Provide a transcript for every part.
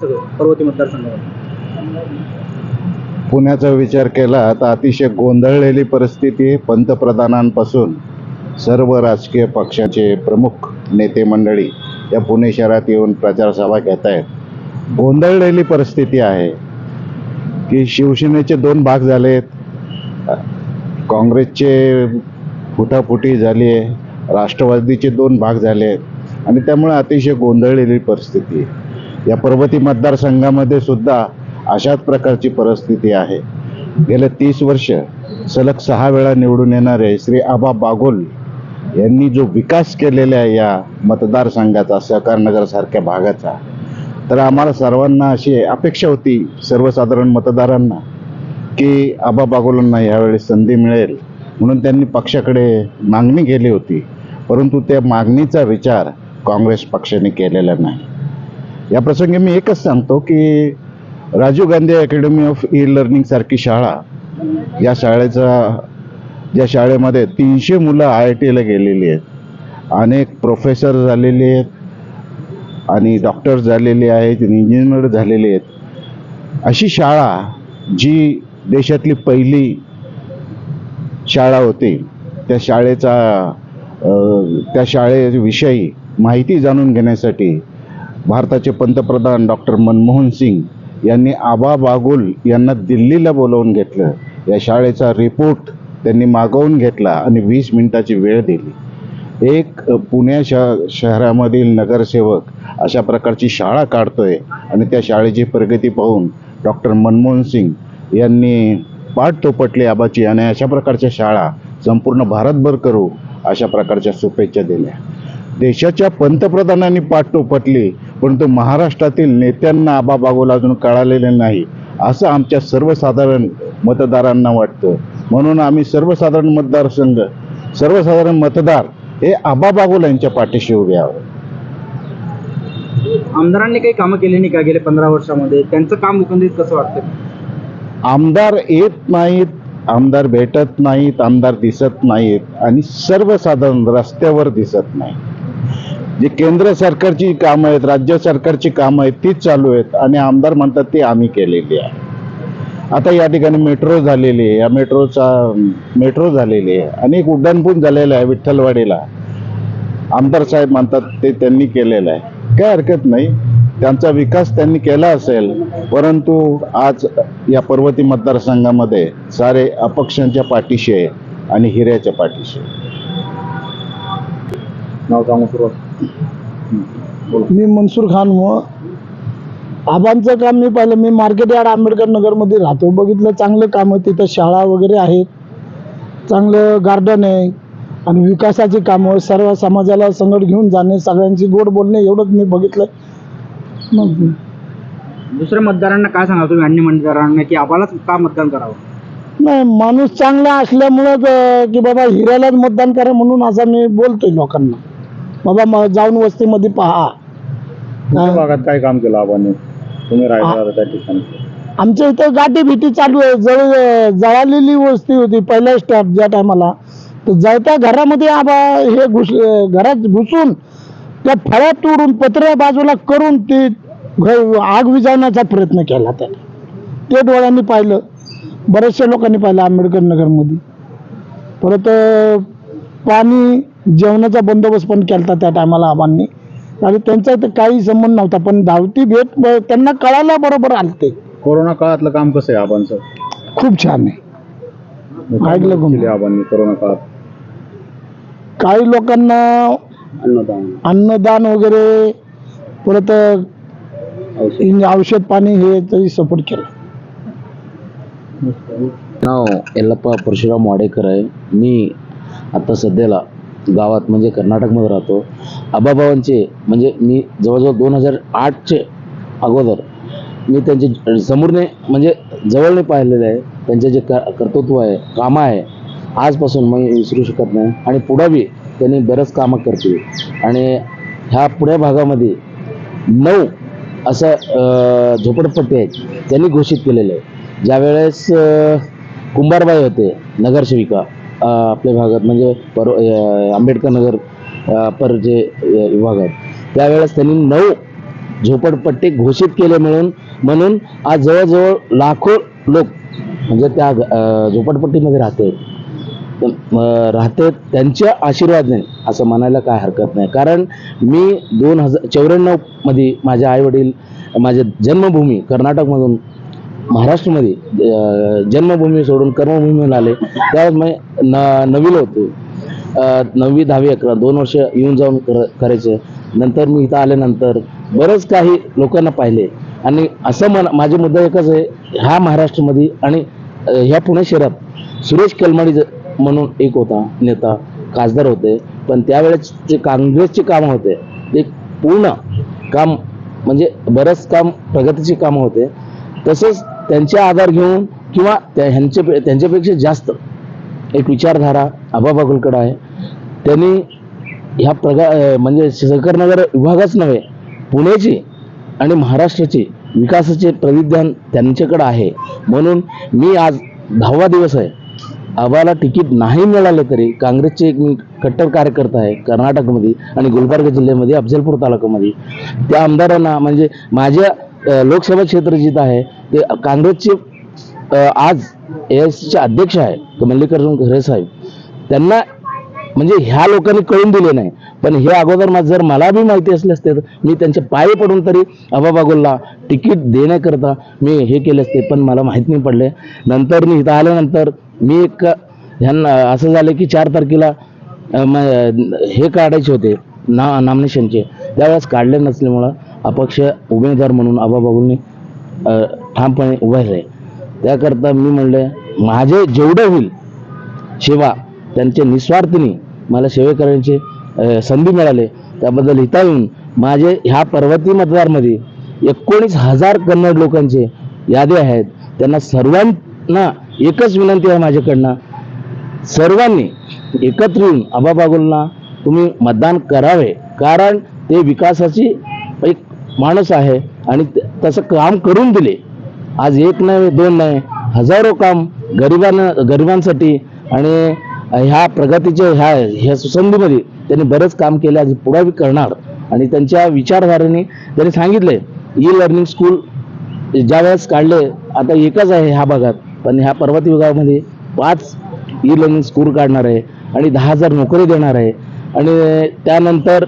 पर्वती मतदारसंघामध्ये. पुण्याचा विचार केला तर अतिशय गोंधळलेली परिस्थिती पंतप्रधानांपासून. सर्व राजकीय पक्षाचे प्रमुख नेते मंडळी या पुणे शहरात येऊन प्रचारसभा घेत आहेत गोंधळलेली परिस्थिती आहे की शिवसेनेचे दोन भाग झालेत. काँग्रेसचे फुटाफुटी झाली आहे राष्ट्रवादीचे दोन भाग झाले आहेत. आणि त्यामुळे अतिशय गोंधळलेली परिस्थिती आहे. या पर्वती मतदारसंघामध्ये सुद्धा अशाच प्रकारची परिस्थिती आहे. गेले तीस वर्ष सलग सहा वेळा निवडून येणारे श्री आबा बागोल यांनी जो विकास केलेला आहे या मतदारसंघाचा सहकारनगरसारख्या भागाचा तर आम्हाला सर्वांना अशी अपेक्षा होती सर्वसाधारण मतदारांना की आबा बागोलांना यावेळी संधी मिळेल. म्हणून त्यांनी पक्षाकडे मागणी केली होती. परंतु त्या मागणीचा विचार काँग्रेस पक्षाने केलेला नाही. या प्रसंगी मी एकच सांगतो की Rajiv Gandhi academy of e learning सारखी शाळा या शाळेचा या शाळेमध्ये तीनशे मुलं आय आय टीला गेलेली आहेत. अनेक प्रोफेसर झालेले आहेत आणि डॉक्टर झालेले आहेत इंजिनियर झालेले आहेत. अशी शाळा जी देशातली पहिली शाळा होती त्या शाळेचा त्या शाळेविषयी माहिती जाणून घेण्यासाठी भारताचे पंतप्रधान डॉक्टर मनमोहन सिंग यांनी आबा बागुल यांना दिल्लीला बोलवून घेतलं. या शाळेचा रिपोर्ट त्यांनी मागवून घेतला आणि वीस मिनिटाची वेळ दिली. एक पुण्या शह शहरामधील नगरसेवक अशा प्रकारची शाळा काढतोय आणि त्या शाळेची प्रगती पाहून डॉक्टर मनमोहन सिंग यांनी पाठ तोपटली आबाची आणि अशा प्रकारच्या शाळा संपूर्ण भारतभर करू अशा प्रकारच्या शुभेच्छा दिल्या. देशाच्या पंतप्रधानांनी पाठ टोपटली परंतु महाराष्ट्रातील नेत्यांना आबा बागोला अजून कळालेले नाही असं आमच्या सर्वसाधारण मतदारांना वाटतं. म्हणून आम्ही सर्वसाधारण मतदारसंघ सर्वसाधारण मतदार हे आबा बागोल यांच्या पाठीशी उभे आहोत. आमदारांनी काही कामं केली नाही का गेल्या पंधरा वर्षामध्ये? त्यांचं काम एकंदरीत कसं वाटतं आमदार येत नाहीत आमदार भेटत नाहीत आमदार दिसत नाहीत आणि सर्वसाधारण रस्त्यावर दिसत नाही जी केंद्र सरकारची कामं आहेत राज्य सरकारची कामं आहेत तीच चालू आहेत आणि आमदार म्हणतात ती आम्ही केलेली आहे. आता या ठिकाणी मेट्रो झालेली आहे. या मेट्रोचा मेट्रो झालेली आहे. अनेक उड्डाणपूल झालेलं आहे विठ्ठलवाडीला. आमदार साहेब म्हणतात ते त्यांनी केलेलं आहे. काय हरकत नाही. त्यांचा विकास त्यांनी केला असेल परंतु आज या पर्वती मतदारसंघामध्ये सारे अपक्षांच्या पाठीशी आहे आणि हिऱ्याच्या पाठीशी नाव सांगू सुरुवात. मी मनसूर खान व आबांचं काम मी पाहिलं. मी मार्केट यार्ड आंबेडकर नगरमध्ये राहतो. बघितलं चांगलं काम आहे. तिथं शाळा वगैरे आहेत. चांगलं गार्डन आहे. आणि विकासाची कामं सर्व समाजाला संगत घेऊन जाणे सगळ्यांची गोड बोलणे एवढंच मी बघितलं मग दुसऱ्या मतदारांना काय सांगा तुम्ही? अन्य मतदारांना की आम्हालाच का मतदान करावं? नाही माणूस चांगला असल्यामुळंच की बाबा हिऱ्यालाच मतदान करा म्हणून असं मी बोलतोय लोकांना. बाबा म- जाऊन वस्तीमध्ये पहा. तुमच्या भागात काय काम केलं आबाने? तुम्ही राहिला त्या ठिकाणी? आमच्या इथं गाठी भीती चालू आहे. जळ जळालेली वस्ती होती पहिल्या स्टॅप ज्या टायमाला तर जळत्या घरामध्ये आबा हे घुस घरात घुसून त्या फळ्या तोडून पत्र्या बाजूला करून ती घ- आग विझवण्याचा प्रयत्न केला त्याने. ते डोळ्यांनी पाहिलं. बऱ्याचशा लोकांनी पाहिलं आंबेडकर नगरमध्ये. परत अं, पाणी जेवणाचा बंदोबस्त पण केला त्या टायमाला आबांनी. आणि त्यांचा इथं काही संबंध नव्हता पण धावती भेट ब- त्यांना कळायला बरोबर आलते. कोरोना काळातलं काम कसं आहे आबांचं? खूप छान आहे. ऐकलं का मग? केले आबांनी कोरोना काळात? काही लोकांना अन्नदान. अन्नदान वगैरे परत इन- औषध पाणी हे तरी सपोर्ट केलं. नाव यल्लप्पा परशुराम वाडेकर आहे. मी आता सध्याला गावात म्हणजे कर्नाटकमध्ये राहतो. आबाबावांचे म्हणजे मी जवळजवळ दोन हजार आठचे अगोदर मी त्यांचे समोरने म्हणजे जवळने पाहिलेले आहे. त्यांचे जे क कर्तृत्व आहे कामं आहे आजपासून मी विसरू शकत नाही. आणि पुढावी त्यांनी बरंच कामं करतील. आणि ह्या पुढ्या भागामध्ये नऊ असं झोपडपट्टी आहेत त्यांनी घोषित केलेलं आहे ज्यावेळेस कुंभारबाई होते नगरसेविका आपल्या भागात म्हणजे पर आंबेडकर नगर पर जे विभागात त्यावेळेस त्यांनी नऊ झोपडपट्टी घोषित केले म्हणून म्हणून आज जवळजवळ लाखो लोक म्हणजे त्या झोपडपट्टीमध्ये राहते. राहते त्यांच्या आशीर्वादाने असं म्हणायला काय हरकत नाही. कारण मी दोन हजार चौऱ्याण्णवमध्ये माझे आई वडील माझे जन्मभूमी कर्नाटकमधून महाराष्ट्रामध्ये जन्मभूमी सोडून कर्मभूमीला आले त्यावेळेस मी न नवीला होतो. नववी दहावी अकरा दोन वर्ष येऊन जाऊन कर करायचे. नंतर मी इथं आल्यानंतर बरंच काही लोकांना पाहिले. आणि असं मन माझे मुद्दा एकच आहे ह्या महाराष्ट्रामध्ये आणि ह्या पुणे शहरात सुरेश कलमाडी म्हणून एक होता नेता खासदार होते. पण त्यावेळेस जे काँग्रेसचे कामं होते ते पूर्ण काम म्हणजे बरंच काम प्रगतीचे कामं होते. तसंच त्यांचे आधार घेऊन किंवा त्या ह्यांचे त्यांच्यापेक्षा जास्त एक विचारधारा आबा बागुलकडं आहे. त्यांनी ह्या प्रगा म्हणजे सहकारनगर विभागच नव्हे पुण्याची आणि महाराष्ट्राची विकासाचे प्रतिज्ञान त्यांच्याकडं आहे. म्हणून मी आज दहावा दिवस आहे. आबाला तिकीट नाही मिळाले तरी काँग्रेसचे एक मी कट्टर कार्यकर्ता आहे कर्नाटकमध्ये आणि गुलबर्गा जिल्ह्यामध्ये अफजलपूर तालुक्यामध्ये. त्या आमदारांना म्हणजे माझ्या लोकसभा क्षेत्र जिथं आहे ते काँग्रेसचे आज ए अध्यक्ष आहे मल्लिकार्जुन खरे साहेब. त्यांना म्हणजे ह्या लोकांनी कळून दिले नाही पण हे अगोदर माझं जर मला बी माहिती असले असते तर मी त्यांच्या पाय पडून तरी अबा बागुलला तिकीट देण्याकरता मी हे केले असते पण मला माहीत नाही पडले. नंतर मी इथं आल्यानंतर मी एक ह्यांना असं झालं की चार तारखेला हे काढायचे होते. ना नॉमिनेशनचे त्यावेळेस काढले नसल्यामुळं अपक्ष उमेदवार म्हणून आबा ठामपणे उभे राहिले. त्याकरता मी म्हणलं माझे जेवढं होईल सेवा त्यांच्या निस्वार्थीने मला सेवे करण्याची संधी मिळाली. त्याबद्दल इथं येऊन माझे ह्या पर्वती मतदारमध्ये एकोणीस हजार कन्नड लोकांचे यादी आहेत. त्यांना सर्वांना एकच विनंती आहे माझ्याकडनं. सर्वांनी एकत्र येऊन आबाबागुलना तुम्ही मतदान करावे कारण ते विकासाची एक माणूस आहे आणि तसं काम करून दिले. आज एक नाही दोन नाही हजारो काम गरिबांना गरिबांसाठी आणि ह्या प्रगतीच्या ह्या ह्या सुसंधीमध्ये त्यांनी बरंच काम केले आज पुढे करणार. आणि त्यांच्या विचारधारेने त्यांनी सांगितले ई लर्निंग स्कूल ज्यावेळेस काढले आता एकच आहे ह्या भागात पण ह्या पर्वती विभागामध्ये पाच ई लर्निंग स्कूल काढणार आहे आणि दहा हजार नोकरी देणार आहे. आणि त्यानंतर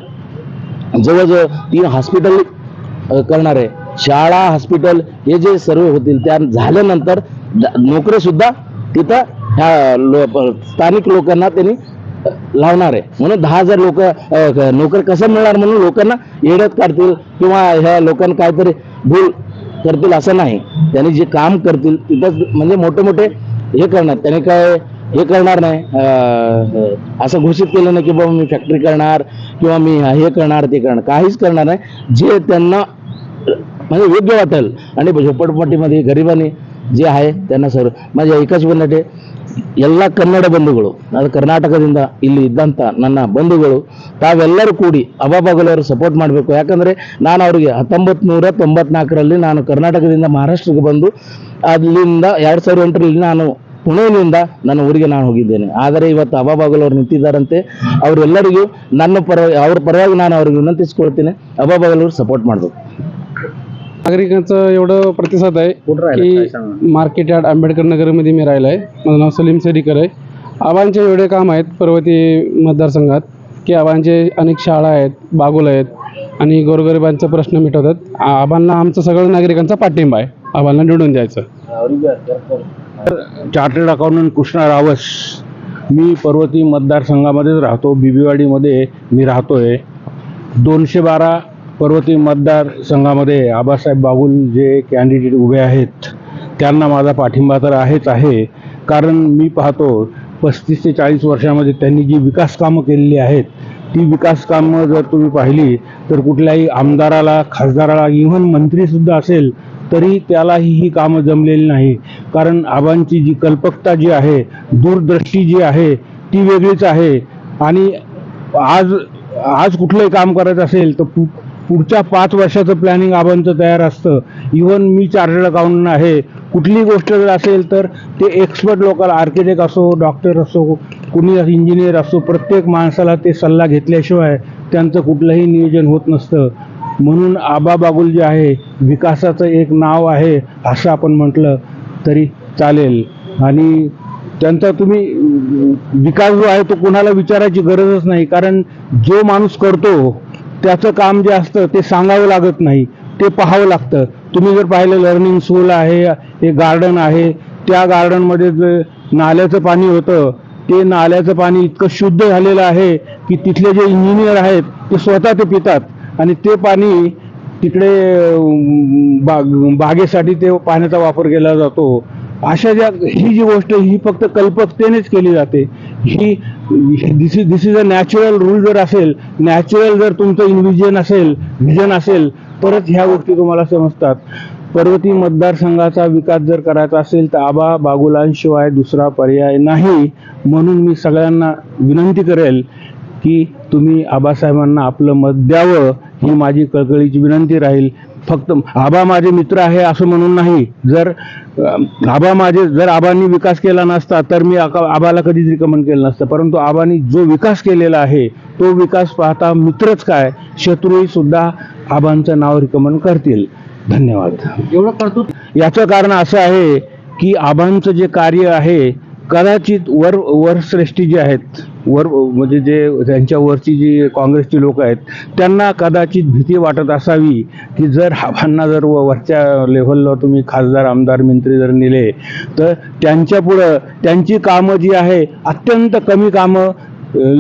जवळजवळ तीन हॉस्पिटल करणार आहे. शाळा हॉस्पिटल हे जे सर्व होतील त्या झाल्यानंतर नोकरीसुद्धा तिथं ह्या लो स्थानिक लोकांना त्यांनी लावणार आहे. म्हणून दहा हजार लोक नोकर कसं मिळणार म्हणून लोकांना येडत काढतील किंवा ह्या लोकांना काहीतरी भूल करतील असं नाही. त्यांनी जे काम करतील तिथंच म्हणजे मोठे मोठे हे करणार. त्याने काय हे करणार नाही अं, असं घोषित केलं नाही की बाबा मी फॅक्टरी करणार किंवा मी हे करणार ते करणार काहीच करणार नाही जे त्यांना म्हणजे योग्य वाटेल आणि झोपडपट्टीमध्ये गरिबांनी जे आहे त्यांना सर्व माझ्या एकाच ಬಂದಟೆ ಎಲ್ಲ ಕನ್ನಡ ಬಂಧುಗಳು ಅದು ಕರ್ನಾಟಕದಿಂದ ಇಲ್ಲಿ ಇದ್ದಂಥ ನನ್ನ ಬಂಧುಗಳು ತಾವೆಲ್ಲರೂ ಕೂಡಿ ಅಬಾಬಾಗಲವರು ಸಪೋರ್ಟ್ ಮಾಡಬೇಕು ಯಾಕಂದರೆ ನಾನು ಅವರಿಗೆ ಹತ್ತೊಂಬತ್ತು ನೂರ ತೊಂಬತ್ನಾಲ್ಕರಲ್ಲಿ ನಾನು ಕರ್ನಾಟಕದಿಂದ ಮಹಾರಾಷ್ಟ್ರಕ್ಕೆ ಬಂದು ಅಲ್ಲಿಂದ ಎರಡು ಸಾವಿರದ ಎಂಟರಲ್ಲಿ ನಾನು ಪುಣೆಯಿಂದ ನನ್ನ ಊರಿಗೆ ನಾನು ಹೋಗಿದ್ದೇನೆ ಆದರೆ ಇವತ್ತು ಅಬಾಬಾಗಲವರು ನಿಂತಿದ್ದಾರಂತೆ ಅವರೆಲ್ಲರಿಗೂ ನನ್ನ ಪರವಾಗಿ ಅವ್ರ ಪರವಾಗಿ ನಾನು ಅವ್ರಿಗೆ ವಿನಂತಿಸ್ಕೊಳ್ತೀನಿ ಅಬಾಬಾಗಲವರು ಸಪೋರ್ಟ್ ಮಾಡಬೇಕು नागरिकांचं एवढं प्रतिसाद आहे कुठं राहिलं काय की सांगा मार्केट यार्ड आंबेडकर नगरमध्ये मी राहिलो आहे माझं नाव सलीम सरीकर आहे आबांचे एवढे काम आहेत पर्वती मतदारसंघात की आबांचे अनेक शाळा आहेत बागोल आहेत आणि गोरगरिबांचा प्रश्न मिटवतात आ- आबांना आमचं सगळं नागरिकांचा पाठिंबा आहे आबांना निवडून द्यायचं चार्टर्ड अकाउंटंट कृष्णा रावस मी पर्वती मतदारसंघामध्येच राहतो. बीबीवाडीमध्ये मी राहतो आहे दोनशे बारा पर्वती मतदारसंघामध्ये आबासाहेब बागुल जे कॅन्डिडेट उभे आहेत त्यांना माझा पाठिंबा तर आहेच आहे. कारण मी पाहतो पस्तीस ते चाळीस वर्षामध्ये त्यांनी जी विकास कामं केलेली आहेत ती विकास कामं जर तुम्ही पाहिली तर कुठल्याही आमदाराला खासदाराला इव्हन मंत्रीसुद्धा असेल तरी त्यालाही ही कामं जमलेली नाही. कारण आबांची जी कल्पकता जी आहे दूरदृष्टी जी आहे ती वेगळीच आहे. आणि आज आज कुठलंही काम करायचं असेल तर पु पुढच्या पाच वर्षाचं प्लॅनिंग आबांचं तयार असतं. इवन मी चार्टर्ड अकाउंटंट आहे कुठलीही गोष्ट जर असेल तर ते एक्सपर्ट लोकांना आर्किटेक्ट असो डॉक्टर असो कुणी इंजिनियर असो प्रत्येक माणसाला ते सल्ला घेतल्याशिवाय त्यांचं कुठलंही नियोजन होत नसतं. म्हणून आबा बागुल जे आहे विकासाचं एक नाव आहे असं आपण म्हटलं तरी चालेल. आणि त्यांचा तुम्ही विकास जो आहे तो कोणाला विचारायची गरजच नाही. कारण जो माणूस करतो त्याचं काम जे असतं ते सांगावं लागत नाही ते पाहावं लागतं. तुम्ही जर पाहिलं लर्निंग स्कूल आहे हे गार्डन आहे त्या गार्डनमध्ये जे नाल्याचं पाणी होतं ते नाल्याचं पाणी इतकं शुद्ध झालेलं आहे की तिथले जे इंजिनियर आहेत ते स्वतः ते पितात. आणि ते पाणी तिकडे बाग बागेसाठी ते पाण्याचा वापर केला जातो. अशा ज्या ही जी गोष्ट ही फक्त कल्पकतेनेच केली जाते. ही this is this is a natural rule जर असेल नॅचरल जर तुमचं इन्व्हिजन असेल व्हिजन असेल तरच ह्या गोष्टी तुम्हाला समजतात. पर्वती मतदारसंघाचा विकास जर करायचा असेल तर आबा बागुलांशिवाय दुसरा पर्याय नाही. म्हणून मी सगळ्यांना विनंती करेल की तुम्ही आबासाहेबांना आपलं मत द्यावं ही माझी कळकळीची विनंती राहील. फक्त आबा माझे मित्र आहे असं म्हणून नाही. जर आबा माझे जर आबांनी विकास केला नसता तर मी आबाला कधीच रिकमेंड केलं नसतं. परंतु आबांनी जो विकास केलेला आहे तो विकास पाहता मित्रच काय शत्रूही सुद्धा आबांचं नाव रिकमेंड करतील. धन्यवाद. एवढं कर्तृत्व याचं कारण असं आहे की आबांचं जे कार्य आहे कदाचित वर वरश्रेष्ठी जे आहेत वर म्हणजे जे त्यांच्यावरची जी काँग्रेसची लोक आहेत त्यांना कदाचित भीती वाटत असावी की जर आबांना जर व- वरच्या लेव्हलला तुम्ही खासदार आमदार मंत्री जर नेले तर त्यांच्या पुढं त्यांची कामं जी आहे अत्यंत कमी कामं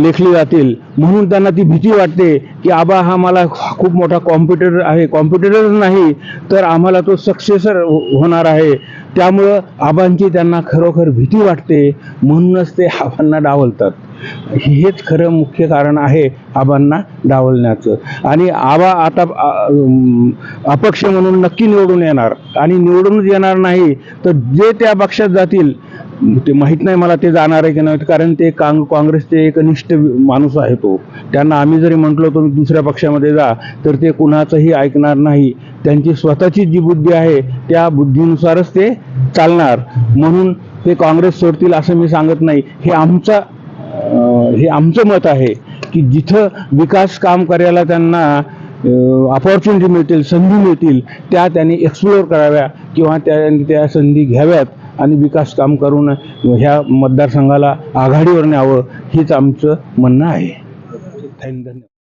लेखली जातील. म्हणून त्यांना ती भीती वाटते की आबा हा मला खूप मोठा कॉम्प्युटर आहे. कॉम्प्युटरच नाही तर आम्हाला तो सक्सेसर हो, होणार आहे. त्यामुळं आबांची त्यांना खरोखर भीती वाटते. म्हणूनच ते आबांना डावलतात. हेच खरं मुख्य कारण आहे आबांना डावलण्याचं. आणि आबा आता अपक्ष म्हणून नक्की निवडून येणार. आणि निवडूनच येणार नाही तर जे त्या पक्षात जातील ते माहीत नाही मला ते जाणार आहे की नाही कारण ते काँग काँग्रेसचे एक निष्ठ माणूस आहे तो. त्यांना आम्ही जरी म्हटलो तुम्ही दुसऱ्या पक्षामध्ये जा तर ते कुणाचंही ऐकणार नाही. त्यांची स्वतःची जी बुद्धी आहे त्या बुद्धीनुसारच ते चालणार. म्हणून ते काँग्रेस सोडतील असं मी सांगत नाही. हे आमचा हे आमचं मत आहे की जिथं विकास काम करायला त्यांना अपॉर्च्युनिटी मिळतील संधी मिळतील त्या त्यांनी एक्सप्लोअर कराव्या किंवा त्या त्या संधी घ्याव्यात आणि विकास काम करून ह्या मतदारसंघाला आघाडीवर न्यावं हेच आमचं म्हणणं आहे. धन्यवाद